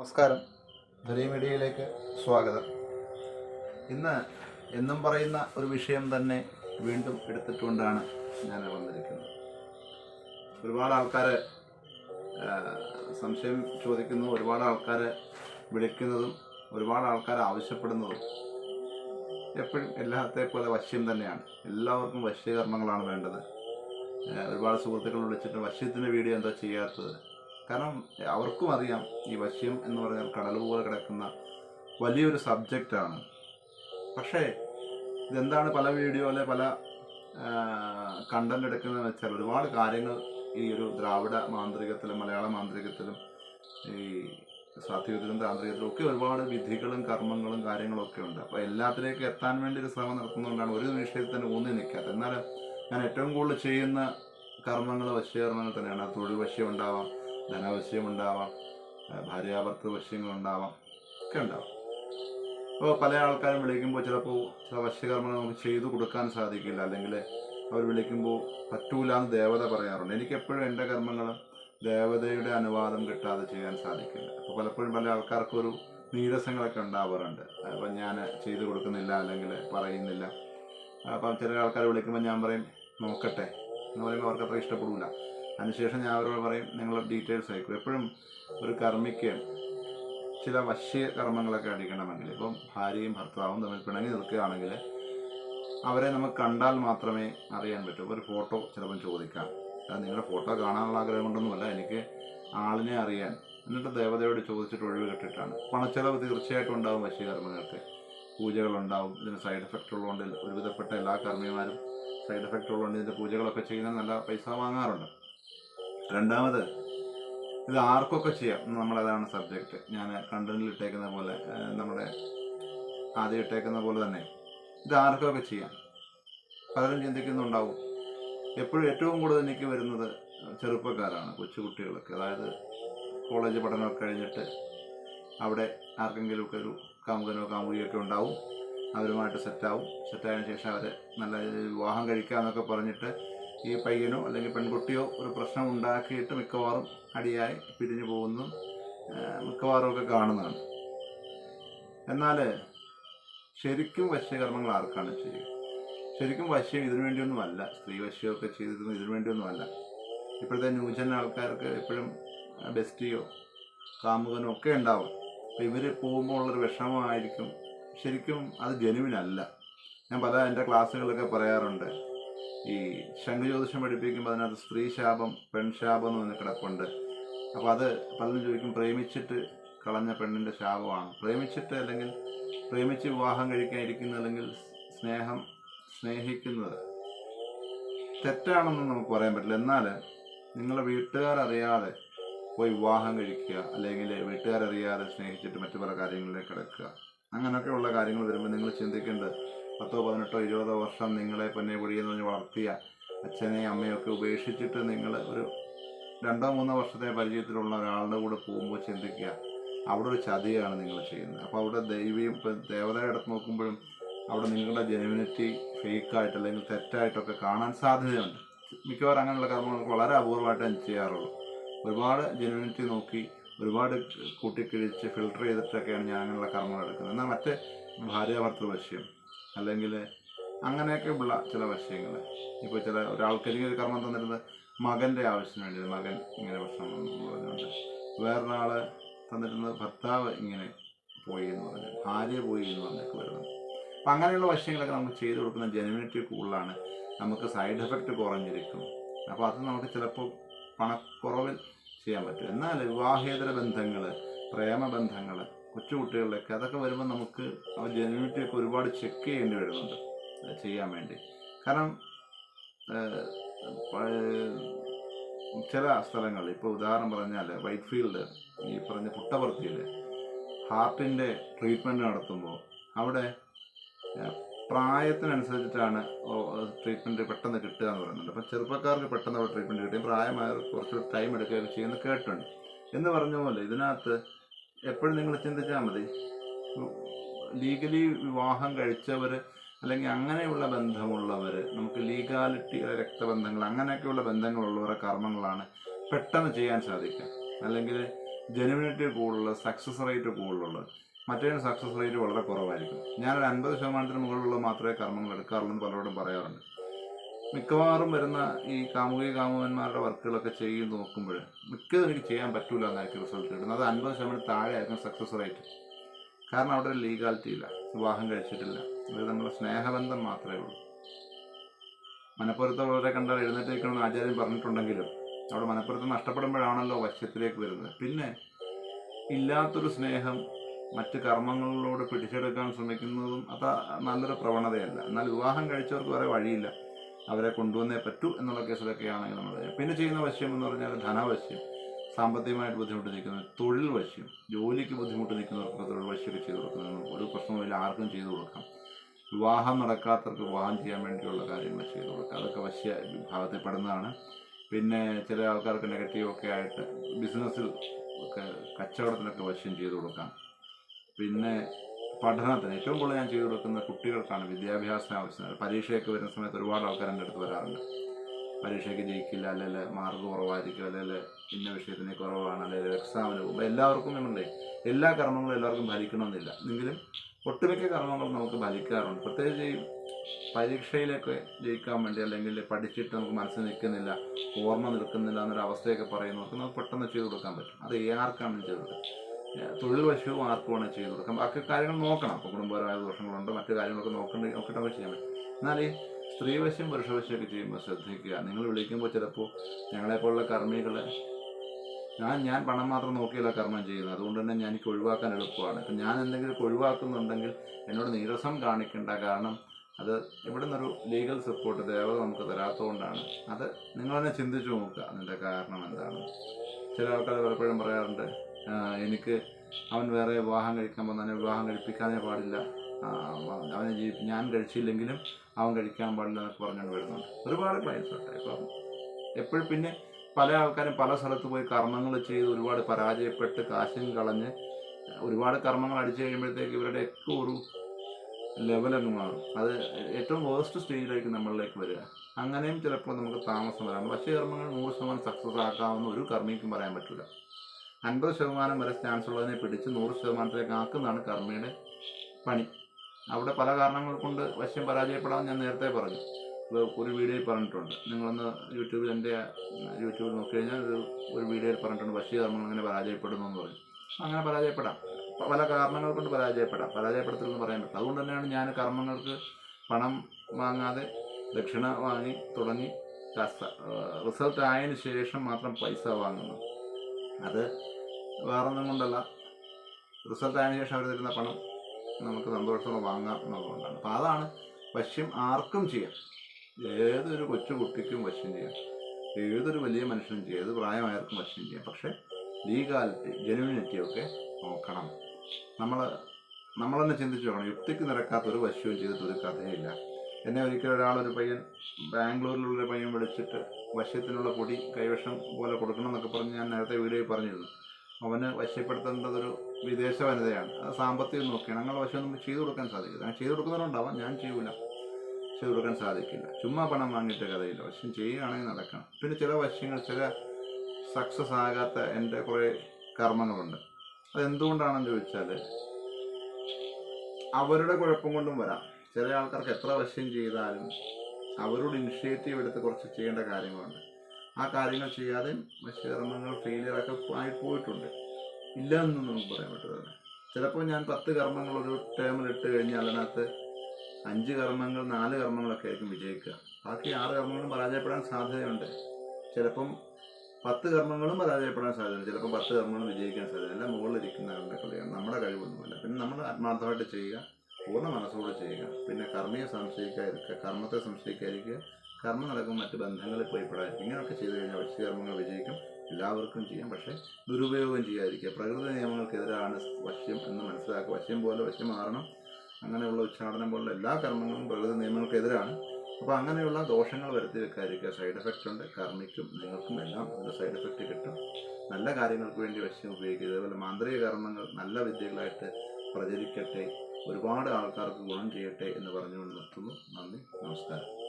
നമസ്കാരം. ധരി മീഡിയയിലേക്ക് സ്വാഗതം. ഇന്ന് എന്നും പറയുന്ന ഒരു വിഷയം തന്നെ വീണ്ടും എടുത്തിട്ടുകൊണ്ടാണ് ഞാൻ വന്നിരിക്കുന്നത്. ഒരുപാട് ആൾക്കാർ സംശയം ചോദിക്കുന്നു ഒരുപാട് ആൾക്കാർ വിളിക്കുന്നതും ഒരുപാട് ആൾക്കാർ ആവശ്യപ്പെടുന്നതും എപ്പോഴും എല്ലാത്തെ പോലെ വശ്യം തന്നെയാണ്. എല്ലാവർക്കും വശ്യകർമ്മങ്ങളാണ് വേണ്ടത്. ഒരുപാട് സുഹൃത്തുക്കൾ വിളിച്ചിട്ട് വശ്യത്തിന്റെ വീഡിയോ എന്താ ചെയ്യാത്തത്? കാരണം അവർക്കും അറിയാം ഈ വശ്യം എന്ന് പറഞ്ഞാൽ കടൽ പോലെ കിടക്കുന്ന വലിയൊരു സബ്ജക്റ്റാണ് പക്ഷേ ഇതെന്താണ് പല വീഡിയോ അല്ലെ പല കണ്ടന്റ് എടുക്കുന്നതെന്ന് വെച്ചാൽ ഒരുപാട് കാര്യങ്ങൾ ഈ ഒരു ദ്രാവിഡ മാന്ത്രികത്തിലും മലയാള മാന്ത്രികത്തിലും ഈ സാത്വികത്തിലും താന്ത്രികത്തിലും ഒക്കെ ഒരുപാട് വിധികളും കർമ്മങ്ങളും കാര്യങ്ങളും ഒക്കെ ഉണ്ട്. അപ്പോൾ എല്ലാത്തിലേക്കും എത്താൻ വേണ്ടി ഒരു ശ്രമം നടത്തുന്നതുകൊണ്ടാണ് ഒരു നിമിഷത്തിൽ തന്നെ ഊന്നി നിൽക്കാത്തത്. എന്നാൽ ഞാൻ ഏറ്റവും കൂടുതൽ ചെയ്യുന്ന കർമ്മങ്ങൾ വശ്യകർമ്മങ്ങൾ തന്നെയാണ്. തൊഴിൽ വശ്യം ഉണ്ടാവാം ധനവശ്യം ഉണ്ടാവാം ഏഹ് ഭാര്യാഭർത്തൃ വശ്യങ്ങൾ ഉണ്ടാവാം ഒക്കെ ഉണ്ടാവാം. അപ്പോൾ പല ആൾക്കാരും വിളിക്കുമ്പോൾ ചിലപ്പോൾ ചില വശ്യകർമ്മങ്ങൾ നമുക്ക് ചെയ്തു കൊടുക്കാൻ സാധിക്കില്ല അല്ലെങ്കിൽ അവർ വിളിക്കുമ്പോൾ പറ്റൂല എന്ന് ദേവത പറയാറുണ്ട്. എനിക്ക് എപ്പോഴും എന്റെ കർമ്മങ്ങൾ ദേവതയുടെ അനുവാദം കിട്ടാതെ ചെയ്യാൻ സാധിക്കില്ല. അപ്പോൾ പലപ്പോഴും പല ആൾക്കാർക്കും ഒരു നീരസങ്ങളൊക്കെ ഉണ്ടാവാറുണ്ട്. അപ്പം ഞാൻ ചെയ്തു കൊടുക്കുന്നില്ല അല്ലെങ്കിൽ പറയുന്നില്ല. അപ്പം ചില ആൾക്കാർ വിളിക്കുമ്പോൾ ഞാൻ പറയും നോക്കട്ടെ എന്ന് പറയുമ്പോൾ അവർക്ക് അത്ര ഇഷ്ടപ്പെടില്ല അതിനുശേഷം ഞാൻ അവരോട് പറയും നിങ്ങൾ ഡീറ്റെയിൽസ് അയക്കും. എപ്പോഴും ഒരു കർമ്മിക്ക് ചില വശ്യ കർമ്മങ്ങളൊക്കെ അടിക്കണമെങ്കിൽ ഇപ്പം ഭാര്യയും ഭർത്താവും തമ്മിൽ പിണങ്ങി നിൽക്കുകയാണെങ്കിൽ അവരെ നമുക്ക് കണ്ടാൽ മാത്രമേ അറിയാൻ പറ്റൂ. ഒരു ഫോട്ടോ ചിലപ്പം ചോദിക്കാം. അത് നിങ്ങളുടെ ഫോട്ടോ കാണാനുള്ള ആഗ്രഹം കൊണ്ടൊന്നുമല്ല എനിക്ക് ആളിനെ അറിയാൻ. എന്നിട്ട് ദേവതയോട് ചോദിച്ചിട്ട് ഒഴിവ് കെട്ടിട്ടാണ്. പണച്ചെലവ് തീർച്ചയായിട്ടും ഉണ്ടാവും വശ്യകർമ്മങ്ങൾക്ക് പൂജകളുണ്ടാവും ഇതിന് സൈഡ് എഫക്റ്റ് ഉള്ളതുകൊണ്ട് ഒരുവിധപ്പെട്ട എല്ലാ കർമ്മിമാരും സൈഡ് എഫക്റ്റ് ഉള്ളതുകൊണ്ട് ഇതിന്റെ പൂജകളൊക്കെ ചെയ്യുന്ന നല്ല പൈസ വാങ്ങാറുണ്ട്. രണ്ടാമത് ഇത് ആർക്കൊക്കെ ചെയ്യാം? നമ്മളതാണ് സബ്ജക്റ്റ് ഞാൻ കണ്ടന്റിൽ ഇട്ടേക്കുന്ന പോലെ നമ്മുടെ ആദ്യം ഇട്ടേക്കുന്ന പോലെ തന്നെ. ഇത് ആർക്കൊക്കെ ചെയ്യാം? പലരും ചിന്തിക്കുന്നുണ്ടാവും. എപ്പോഴും ഏറ്റവും കൂടുതൽ എനിക്ക് വരുന്നത് ചെറുപ്പക്കാരാണ് കൊച്ചുകുട്ടികളൊക്കെ. അതായത് കോളേജ് പഠനമൊക്കെ കഴിഞ്ഞിട്ട് അവിടെ ആർക്കെങ്കിലുമൊക്കെ ഒരു കാമുകനോ കാമുകിയൊക്കെ ഉണ്ടാവും. അവരുമായിട്ട് സെറ്റാവും സെറ്റായതിനു ശേഷം അവർ നല്ല വിവാഹം കഴിക്കാമെന്നൊക്കെ പറഞ്ഞിട്ട് ഈ പയ്യനോ അല്ലെങ്കിൽ പെൺകുട്ടിയോ ഒരു പ്രശ്നം ഉണ്ടാക്കിയിട്ട് മിക്കവാറും അടിയായി പിരിഞ്ഞു പോകുന്നു. മിക്കവാറും ഒക്കെ കാണുന്നതാണ്. എന്നാൽ ശരിക്കും വശ്യകർമ്മങ്ങൾ ആർക്കാണ് ചെയ്യുക? ശരിക്കും വശ്യം ഇതിനു വേണ്ടിയൊന്നുമല്ല. സ്ത്രീ വശ്യമൊക്കെ ചെയ്തിരുന്നു ഇതിനു വേണ്ടിയൊന്നുമല്ല. ഇപ്പോഴത്തെ ന്യൂജൻ ആൾക്കാർക്ക് എപ്പോഴും ബെസ്റ്റിയോ കാമുകനോ ഒക്കെ ഉണ്ടാവും. അപ്പോൾ ഇവർ പോകുമ്പോൾ ഉള്ളൊരു വിഷമമായിരിക്കും. ശരിക്കും അത് ജനുവിനല്ല ഞാൻ പല എന്റെ ക്ലാസ്സുകളിലൊക്കെ പറയാറുണ്ട്. ഈ ശംഖുജ്യോതിഷം പഠിപ്പിക്കുമ്പോൾ അതിനകത്ത് സ്ത്രീ ശാപം പെൺശാപം എന്ന് പറഞ്ഞ കിടപ്പുണ്ട്. അപ്പോൾ അത് പലരും ചോദിക്കും പ്രേമിച്ചിട്ട് കളഞ്ഞ പെണ്ണിന്റെ ശാപമാണ്. പ്രേമിച്ചിട്ട് അല്ലെങ്കിൽ പ്രേമിച്ച് വിവാഹം കഴിക്കാനിരിക്കുന്ന അല്ലെങ്കിൽ സ്നേഹം സ്നേഹിക്കുന്നത് തെറ്റാണെന്ന് നമുക്ക് പറയാൻ പറ്റില്ല. എന്നാൽ നിങ്ങളെ വീട്ടുകാരറിയാതെ പോയി വിവാഹം കഴിക്കുക അല്ലെങ്കിൽ വീട്ടുകാരറിയാതെ സ്നേഹിച്ചിട്ട് മറ്റു പല കാര്യങ്ങളിലേക്ക് കിടക്കുക. അങ്ങനെയൊക്കെയുള്ള കാര്യങ്ങൾ വരുമ്പോൾ നിങ്ങൾ ചിന്തിക്കേണ്ടത് പത്തോ പതിനെട്ടോ ഇരുപതോ വർഷം നിങ്ങളെ പൊന്നെ പൊടിയെന്ന് പറഞ്ഞ് വളർത്തിയ അച്ഛനെയും അമ്മയും ഒക്കെ ഉപേക്ഷിച്ചിട്ട് നിങ്ങൾ ഒരു രണ്ടോ മൂന്നോ വർഷത്തെ പരിചയത്തിലുള്ള ഒരാളുടെ കൂടെ പോകുമ്പോൾ ചിന്തിക്കുക അവിടെ ഒരു ചതിയാണ് നിങ്ങൾ ചെയ്യുന്നത്. അപ്പോൾ അവിടെ ദൈവിയും ഇപ്പം ദേവതയെ അടുത്ത് നോക്കുമ്പോഴും അവിടെ നിങ്ങളുടെ ജെനുവിനിറ്റി ഫേക്കായിട്ട് അല്ലെങ്കിൽ തെറ്റായിട്ടൊക്കെ കാണാൻ സാധ്യതയുണ്ട്. മിക്കവാറും അങ്ങനെയുള്ള കർമ്മങ്ങൾക്ക് വളരെ അപൂർവമായിട്ട് ഞാൻ ചെയ്യാറുള്ളൂ. ഒരുപാട് ജെനുവിനിറ്റി നോക്കി ഒരുപാട് കൂട്ടിക്കിഴിച്ച് ഫിൽട്ടർ ചെയ്തിട്ടൊക്കെയാണ് ഞാൻ അങ്ങനെയുള്ള കർമ്മങ്ങൾ എടുക്കുന്നത്. എന്നാൽ മറ്റേ ഭാര്യാഭർത്തൃ ഭർത്തൃവശ്യം അല്ലെങ്കിൽ അങ്ങനെയൊക്കെ ഉള്ള ചില വിഷയങ്ങൾ ഇപ്പോൾ ചില ഒരു കർമ്മം തന്നിരുന്നത് മകന്റെ ആവശ്യത്തിന് വേണ്ടി മകൻ ഇങ്ങനെ എന്ന് പറഞ്ഞുകൊണ്ട് വേറൊരാൾ തന്നിരുന്നത് ഭർത്താവ് ഇങ്ങനെ പോയി എന്ന് പറഞ്ഞു ഭാര്യ പോയി എന്ന് പറഞ്ഞൊക്കെ വരുന്നത്. അപ്പം അങ്ങനെയുള്ള വശങ്ങളൊക്കെ നമുക്ക് ചെയ്തു കൊടുക്കുന്ന ജെനുവിനിറ്റി കൂടുതലാണ്. നമുക്ക് സൈഡ് എഫക്റ്റ് കുറഞ്ഞിരിക്കും. അപ്പോൾ അത് നമുക്ക് ചിലപ്പോൾ പണക്കുറവിൽ ചെയ്യാൻ പറ്റും. എന്നാൽ വിവാഹേതര ബന്ധങ്ങൾ പ്രേമബന്ധങ്ങൾ കൊച്ചുകുട്ടികളിലൊക്കെ അതൊക്കെ വരുമ്പോൾ നമുക്ക് ആ ജെനുവിനിറ്റി ഒക്കെ ഒരുപാട് ചെക്ക് ചെയ്യേണ്ടി വരുന്നുണ്ട്. ചെയ്യാൻ വേണ്ടി. കാരണം ചില സ്ഥലങ്ങളിൽ ഇപ്പോൾ ഉദാഹരണം പറഞ്ഞാൽ വൈറ്റ് ഫീൽഡ് ഈ പറഞ്ഞ പുട്ടപർത്തിയിൽ ഹാർട്ടിന്റെ ട്രീറ്റ്മെന്റ് നടത്തുമ്പോൾ അവിടെ പ്രായത്തിനനുസരിച്ചിട്ടാണ് ട്രീറ്റ്മെന്റ് പെട്ടെന്ന് കിട്ടുക എന്ന് പറയുന്നുണ്ട്. അപ്പം ചെറുപ്പക്കാർക്ക് പെട്ടെന്ന് അവിടെ ട്രീറ്റ്മെന്റ് കിട്ടും. പ്രായമായവർക്ക് കുറച്ച് ടൈം എടുക്കുകയൊക്കെ ചെയ്യുന്ന കേട്ടിട്ടുണ്ട്. എന്ന് പറഞ്ഞ പോലെ ഇതിനകത്ത് എപ്പോഴും നിങ്ങൾ ചിന്തിച്ചാൽ മതി. ലീഗലി വിവാഹം കഴിച്ചവർ അല്ലെങ്കിൽ അങ്ങനെയുള്ള ബന്ധമുള്ളവർ നമുക്ക് ലീഗാലിറ്റി രക്തബന്ധങ്ങൾ അങ്ങനെയൊക്കെയുള്ള ബന്ധങ്ങളുള്ളവരെ കർമ്മങ്ങളാണ് പെട്ടെന്ന് ചെയ്യാൻ സാധിക്കുക. അല്ലെങ്കിൽ ജെനുവിനിറ്റി കൂടുതലുള്ള സക്സസ് റേറ്റ് കൂടുതലുള്ളത്. മറ്റേ സക്സസ് റേറ്റ് വളരെ കുറവായിരിക്കും. ഞാനൊരു അൻപത് ശതമാനത്തിന് മുകളിലുള്ള മാത്രമേ കർമ്മങ്ങൾ എടുക്കാറുള്ളൂ എന്ന് പലരോടും പറയാറുണ്ട്. മിക്കവാറും വരുന്ന ഈ കാമുകി കാമുകന്മാരുടെ വർക്കുകളൊക്കെ ചെയ്ത് നോക്കുമ്പോൾ മിക്കതും എനിക്ക് ചെയ്യാൻ പറ്റൂല എന്നായിരിക്കും റിസൾട്ട് കിട്ടുന്നത്. അത് അൻപത് ശതമാനം താഴെ ആയിരിക്കും സക്സസ് റേറ്റ് കാരണം അവിടെ ഒരു ലീഗാലിറ്റി ഇല്ല. വിവാഹം കഴിച്ചിട്ടില്ല. ഇത് നമ്മുടെ സ്നേഹബന്ധം മാത്രമേ ഉള്ളൂ. മനപ്പുറത്തുള്ളവരെ കണ്ടാൽ എഴുന്നേറ്റ് ആചാര്യൻ പറഞ്ഞിട്ടുണ്ടെങ്കിലും അവിടെ മനപ്പുറത്ത് നഷ്ടപ്പെടുമ്പോഴാണല്ലോ വശ്യത്തിലേക്ക് വരുന്നത്. പിന്നെ ഇല്ലാത്തൊരു സ്നേഹം മറ്റ് കർമ്മങ്ങളിലൂടെ പിടിച്ചെടുക്കാൻ ശ്രമിക്കുന്നതും അത് നല്ലൊരു പ്രവണതയല്ല. എന്നാൽ വിവാഹം കഴിച്ചവർക്ക് വേറെ വഴിയില്ല. അവരെ കൊണ്ടുവന്നേ പറ്റൂ എന്നുള്ള കേസിലൊക്കെയാണെങ്കിൽ നമ്മൾ പിന്നെ ചെയ്യുന്ന വശ്യം എന്ന് പറഞ്ഞാൽ ധനവശ്യം സാമ്പത്തികമായിട്ട് ബുദ്ധിമുട്ട് നിൽക്കുന്നത് തൊഴിൽ വശ്യം ജോലിക്ക് ബുദ്ധിമുട്ട് നിൽക്കുന്നവർക്ക് തൊഴിൽ വശ്യമൊക്കെ ചെയ്തു കൊടുക്കുന്നത് ഒരു പ്രശ്നമില്ല ആർക്കും ചെയ്തു കൊടുക്കാം. വിവാഹം നടക്കാത്തവർക്ക് വിവാഹം ചെയ്യാൻ വേണ്ടിയുള്ള കാര്യങ്ങൾ ചെയ്തു കൊടുക്കുക. അതൊക്കെ വശ്യ വിഭാഗത്തിൽ പെടുന്നതാണ് പിന്നെ ചില ആൾക്കാർക്ക് നെഗറ്റീവൊക്കെ ആയിട്ട് ബിസിനസ്സിൽ ഒക്കെ കച്ചവടത്തിനൊക്കെ വശ്യം ചെയ്തു കൊടുക്കാം. പിന്നെ പഠനത്തിന് ഏറ്റവും കൂടുതൽ ഞാൻ ചെയ്തു കൊടുക്കുന്ന കുട്ടികൾക്കാണ് വിദ്യാഭ്യാസ ആവശ്യങ്ങൾ. പരീക്ഷയൊക്കെ വരുന്ന സമയത്ത് ഒരുപാട് ആൾക്കാർ എന്റെ അടുത്ത് വരാറുണ്ട്. പരീക്ഷയ്ക്ക് ജയിക്കില്ല അല്ലെങ്കിൽ മാർക്ക് കുറവായിരിക്കും അല്ലെങ്കിൽ ഇന്ന വിഷയത്തിന് കുറവാണ് അല്ലെങ്കിൽ എക്സാമിന് പോകുമ്പോൾ എല്ലാവർക്കും നമ്മളുടെ എല്ലാ കർമ്മങ്ങളും എല്ലാവർക്കും ഫലിക്കണമെന്നില്ല എങ്കിലും ഒട്ടുമിക്ക കർമ്മങ്ങളും നമുക്ക് ഫലിക്കാറുണ്ട് പ്രത്യേകിച്ച് ഈ പരീക്ഷയിലൊക്കെ ജയിക്കാൻ വേണ്ടി അല്ലെങ്കിൽ പഠിച്ചിട്ട് നമുക്ക് മനസ്സിൽ നിൽക്കുന്നില്ല ഓർമ്മ നിൽക്കുന്നില്ല എന്നൊരു അവസ്ഥയൊക്കെ പറയുന്നവർക്ക് നമുക്ക് പെട്ടെന്ന് ചെയ്തു കൊടുക്കാൻ പറ്റും. അത് ആർക്കാണ് ചെയ്തു കൊടുക്കുക തൊഴിൽ വശവും ആർക്കും വേണം ചെയ്തു കൊടുക്കാം ബാക്കി കാര്യങ്ങൾ നോക്കണം. അപ്പോൾ കുടുംബപരമായ ദോഷങ്ങളുണ്ട്? മറ്റു കാര്യങ്ങളൊക്കെ നോക്കേണ്ടി നോക്കിയിട്ടൊക്കെ ചെയ്യാൻ പറ്റും. എന്നാൽ ഈ സ്ത്രീവശം പുരുഷവശമൊക്കെ ചെയ്യുമ്പോൾ ശ്രദ്ധിക്കുക. നിങ്ങൾ വിളിക്കുമ്പോൾ ചിലപ്പോൾ ഞങ്ങളെപ്പോലുള്ള കർമ്മികൾ ഞാൻ ഞാൻ പണം മാത്രം നോക്കിയല്ല കർമ്മം ചെയ്യുന്നത്. അതുകൊണ്ട് തന്നെ ഞാൻ എനിക്ക് ഒഴിവാക്കാൻ എളുപ്പമാണ്. ഇപ്പം ഞാൻ എന്തെങ്കിലും ഒഴിവാക്കുന്നുണ്ടെങ്കിൽ എന്നോട് നീരസം കാണിക്കേണ്ട. കാരണം അത് ഇവിടെ നിന്നൊരു ലീഗൽ സപ്പോർട്ട് ദേവത നമുക്ക് തരാത്തതുകൊണ്ടാണ്. അത് നിങ്ങൾ തന്നെ ചിന്തിച്ചു നോക്കുക. അതിന്റെ കാരണം എന്താണ്? ചില ആൾക്കാർ പലപ്പോഴും പറയാറുണ്ട് "ആ, എനിക്ക് അവൻ വേറെ വിവാഹം കഴിക്കാൻ അവനെ വിവാഹം കഴിപ്പിക്കാനേ പാടില്ല. അവനെ ജീവി ഞാൻ കഴിച്ചില്ലെങ്കിലും അവൻ കഴിക്കാൻ പാടില്ല എന്നൊക്കെ പറഞ്ഞുകൊണ്ട് വരുന്നുണ്ട്. ഒരുപാട് ക്ലയൻസ് ഉണ്ട്. ഇപ്പം എപ്പോഴും പിന്നെ പല ആൾക്കാരും പല സ്ഥലത്ത് പോയി കർമ്മങ്ങൾ ചെയ്ത് ഒരുപാട് പരാജയപ്പെട്ട് കാശും കളഞ്ഞ് ഒരുപാട് കർമ്മങ്ങൾ അടിച്ചു കഴിയുമ്പോഴത്തേക്ക് ഇവരുടെയൊക്കെ ഒരു ലെവലങ്ങ് മാറും. അത് ഏറ്റവും വേസ്റ്റ് സ്റ്റേജിലേക്ക് നമ്മളിലേക്ക് വരിക. അങ്ങനെയും ചിലപ്പോൾ നമുക്ക് താമസം വരാം. പക്ഷേ കർമ്മങ്ങൾ നൂറ് ശതമാനം സക്സസ് ആക്കാവുന്ന ഒരു കർമ്മിക്കും പറയാൻ പറ്റില്ല. അൻപത് ശതമാനം വരെ ചാൻസ് ഉള്ളതിനെ പിടിച്ച് നൂറ് ശതമാനത്തിലേക്ക് ആക്കുന്നതാണ് കർമ്മയുടെ പണി. അവിടെ പല കാരണങ്ങൾ കൊണ്ട് വശം പരാജയപ്പെടാമെന്ന് ഞാൻ നേരത്തെ പറഞ്ഞു. ഒരു വീഡിയോയിൽ പറഞ്ഞിട്ടുണ്ട്. നിങ്ങളൊന്ന് യൂട്യൂബിൽ എന്റെ യൂട്യൂബിൽ നോക്കി കഴിഞ്ഞാൽ ഒരു ഒരു വീഡിയോയിൽ പറഞ്ഞിട്ടുണ്ട് വശ്യ കർമ്മങ്ങൾ ഇങ്ങനെ പരാജയപ്പെടുന്നു എന്ന് പറഞ്ഞു. അങ്ങനെ പരാജയപ്പെടാം. പല കാരണങ്ങൾ കൊണ്ട് പരാജയപ്പെടാം. പരാജയപ്പെടുത്തലെന്ന് പറയാൻ പറ്റില്ല. അതുകൊണ്ട് തന്നെയാണ് ഞാൻ കർമ്മങ്ങൾക്ക് പണം വാങ്ങാതെ ദക്ഷിണ വാങ്ങി തുടങ്ങി. റിസൾട്ട് ആയതിനു ശേഷം മാത്രം പൈസ വാങ്ങുന്നത്. അത് വേറൊന്നും കൊണ്ടല്ല. റിസൾട്ട് ആയതിനു ശേഷം അവർ തരുന്ന പണം നമുക്ക് സന്തോഷത്തോടെ വാങ്ങാം എന്നുള്ളതുകൊണ്ടാണ്. അപ്പോൾ അതാണ് വശ്യം ആർക്കും ചെയ്യാം. ഏതൊരു കൊച്ചു കുട്ടിക്കും വശ്യം ചെയ്യാം. ഏതൊരു വലിയ മനുഷ്യനും ചെയ്യാം. ഏത് പ്രായമായവർക്കും വശ്യം ചെയ്യാം. പക്ഷേ ലീഗാലിറ്റി ജെനുവിനിറ്റി ഒക്കെ നോക്കണം. നമ്മൾ തന്നെ ചിന്തിച്ചു നോക്കണം. യുക്തിക്ക് നിരക്കാത്ത ഒരു വശ്യവും ചെയ്തിട്ട് കഥയില്ല. എന്നെ ഒരിക്കലും ഒരാളൊരു പയ്യൻ ബാംഗ്ലൂരിലുള്ള ഒരു പയ്യൻ വിളിച്ചിട്ട് വശ്യത്തിനുള്ള പൊടി കൈവശം പോലെ കൊടുക്കണം എന്നൊക്കെ പറഞ്ഞ് ഞാൻ നേരത്തെ വീഡിയോയിൽ പറഞ്ഞിരുന്നു. അവന് വശ്യപ്പെടുത്തേണ്ടതൊരു വിദേശ വനിതയാണ്. അത് സാമ്പത്തികം നോക്കിയാണ്. അങ്ങനെ വശ്യം നമുക്ക് ചെയ്തു കൊടുക്കാൻ സാധിക്കില്ല. ഞാൻ ചെയ്തു കൊടുക്കുന്നവരുണ്ടാവാം. ഞാൻ ചെയ്യൂല. ചെയ്തു കൊടുക്കാൻ സാധിക്കില്ല. ചുമ്മാ പണം വാങ്ങിയിട്ട് കഥയില്ല. വശ്യം ചെയ്യുകയാണെങ്കിൽ നടക്കണം. പിന്നെ ചില വശ്യങ്ങൾ ചില സക്സസ് ആകാത്ത എന്റെ കുറേ കർമ്മങ്ങളുണ്ട്. അതെന്തുകൊണ്ടാണെന്ന് ചോദിച്ചാൽ അവരുടെ കുഴപ്പം കൊണ്ടും വരാം. ചില ആൾക്കാർക്ക് എത്ര വശ്യം ചെയ്താലും അവരോട് ഇനിഷ്യേറ്റീവ് എടുത്ത് കുറച്ച് ചെയ്യേണ്ട കാര്യങ്ങളുണ്ട്. ആ കാര്യങ്ങൾ ചെയ്യാതെ വശ്യകർമ്മങ്ങൾ ഫെയിലിയർ ഒക്കെ ആയി പോയിട്ടുണ്ട്. ഇല്ല എന്നൊന്നും നമുക്ക് പറയാൻ പറ്റത്തില്ല. ചിലപ്പോൾ ഞാൻ പത്ത് കർമ്മങ്ങൾ ഒരു ടേമിൽ ഇട്ട് കഴിഞ്ഞാൽ അതിനകത്ത് അഞ്ച് കർമ്മങ്ങൾ നാല് കർമ്മങ്ങളൊക്കെ ആയിരിക്കും വിജയിക്കുക. ബാക്കി ആറ് കർമ്മങ്ങളും പരാജയപ്പെടാൻ സാധ്യതയുണ്ട്. ചിലപ്പം പത്ത് കർമ്മങ്ങളും പരാജയപ്പെടാൻ സാധ്യതയുണ്ട്. ചിലപ്പോൾ പത്ത് കർമ്മങ്ങളും വിജയിക്കാൻ സാധ്യത എല്ലാം മുകളിലിരിക്കുന്നവരുടെ കളിയാണ് നമ്മുടെ കഴിവൊന്നുമില്ല. പിന്നെ നമ്മൾ ആത്മാർത്ഥമായിട്ട് ചെയ്യുക. പൂർണ മനസ്സോടെ ചെയ്യുക. പിന്നെ കർമ്മയെ സംശയിക്കാതിരിക്കുക കർമ്മത്തെ സംശയിക്കാതിരിക്കുക. കർമ്മം നടക്കും മറ്റ് ബന്ധങ്ങളിൽ പെടാൻ ഇങ്ങനെയൊക്കെ ചെയ്തു കഴിഞ്ഞാൽ വശ്യകർമ്മങ്ങൾ വിജയിക്കും. എല്ലാവർക്കും ചെയ്യാം. പക്ഷേ ദുരുപയോഗം ചെയ്യാതിരിക്കുക. പ്രകൃതി നിയമങ്ങൾക്കെതിരാണ് വശ്യം എന്ന് മനസ്സിലാക്കുക. വശ്യം പോലെ വശ്യം മാറണം. അങ്ങനെയുള്ള ഉച്ചാടനം പോലുള്ള എല്ലാ കർമ്മങ്ങളും പ്രകൃതി നിയമങ്ങൾക്കെതിരാണ്. അപ്പോൾ അങ്ങനെയുള്ള ദോഷങ്ങൾ വരുത്തി വെക്കാതിരിക്കുക. സൈഡ് എഫക്റ്റ് ഉണ്ട്. കർമ്മിക്കും നിങ്ങൾക്കും എല്ലാം അതിന്റെ സൈഡ് എഫക്റ്റ് കിട്ടും. നല്ല കാര്യങ്ങൾക്ക് വേണ്ടി വശ്യം ഉപയോഗിക്കുക. ഇതേപോലെ മാന്ത്രിക കർമ്മങ്ങൾ നല്ല വിദ്യകളായിട്ട് പ്രചരിക്കട്ടെ. ഒരുപാട് ആൾക്കാർക്ക് ഗുണം ചെയ്യട്ടെ എന്ന് പറഞ്ഞുകൊണ്ട് നിർത്തുന്നു. നന്ദി. നമസ്കാരം.